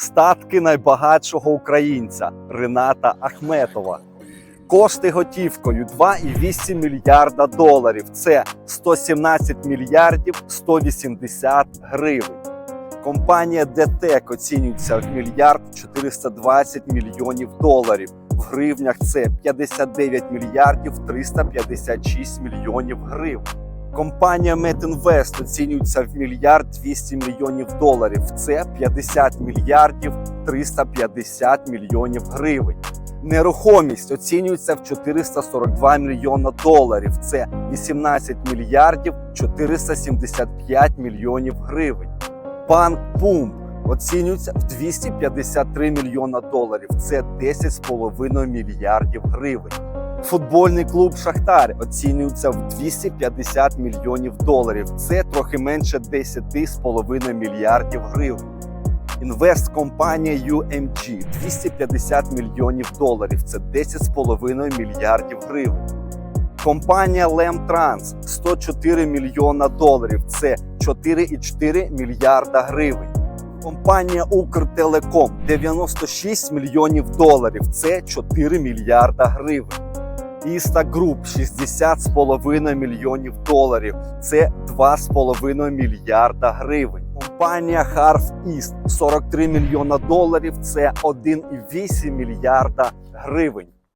Статки найбагатшого українця Рената Ахметова. Кошти готівкою 2,8 мільярда доларів. Це 117 мільярдів 180 гривень. Компанія ДТЕК оцінюється в мільярд 420 мільйонів доларів. В гривнях це 59 мільярдів 356 мільйонів гривень. Компанія Метінвест оцінюється в мільярд 200 мільйонів доларів. Це 50 мільярдів 350 мільйонів гривень. Нерухомість оцінюється в 442 мільйона доларів. Це 18 мільярдів 475 мільйонів гривень. Банк Пумп оцінюється в 253 мільйона доларів. Це 10,5 мільярдів гривень. Футбольний клуб Шахтар оцінюється в 250 мільйонів доларів. Це трохи менше 10,5 мільярдів гривень. Інвесткомпанія UMG 250 мільйонів доларів. Це 10,5 мільярдів гривень. Компанія Лемтранс 104 мільйона доларів. Це 4,4 мільярда гривень. Компанія Укртелеком 96 мільйонів доларів. Це 4 мільярда гривень. Іста Груп 60,5 мільйонів доларів. Це 2,5 мільярда гривень. Компанія Харф Іст 43 мільйона доларів. Це 1,8 мільярда гривень.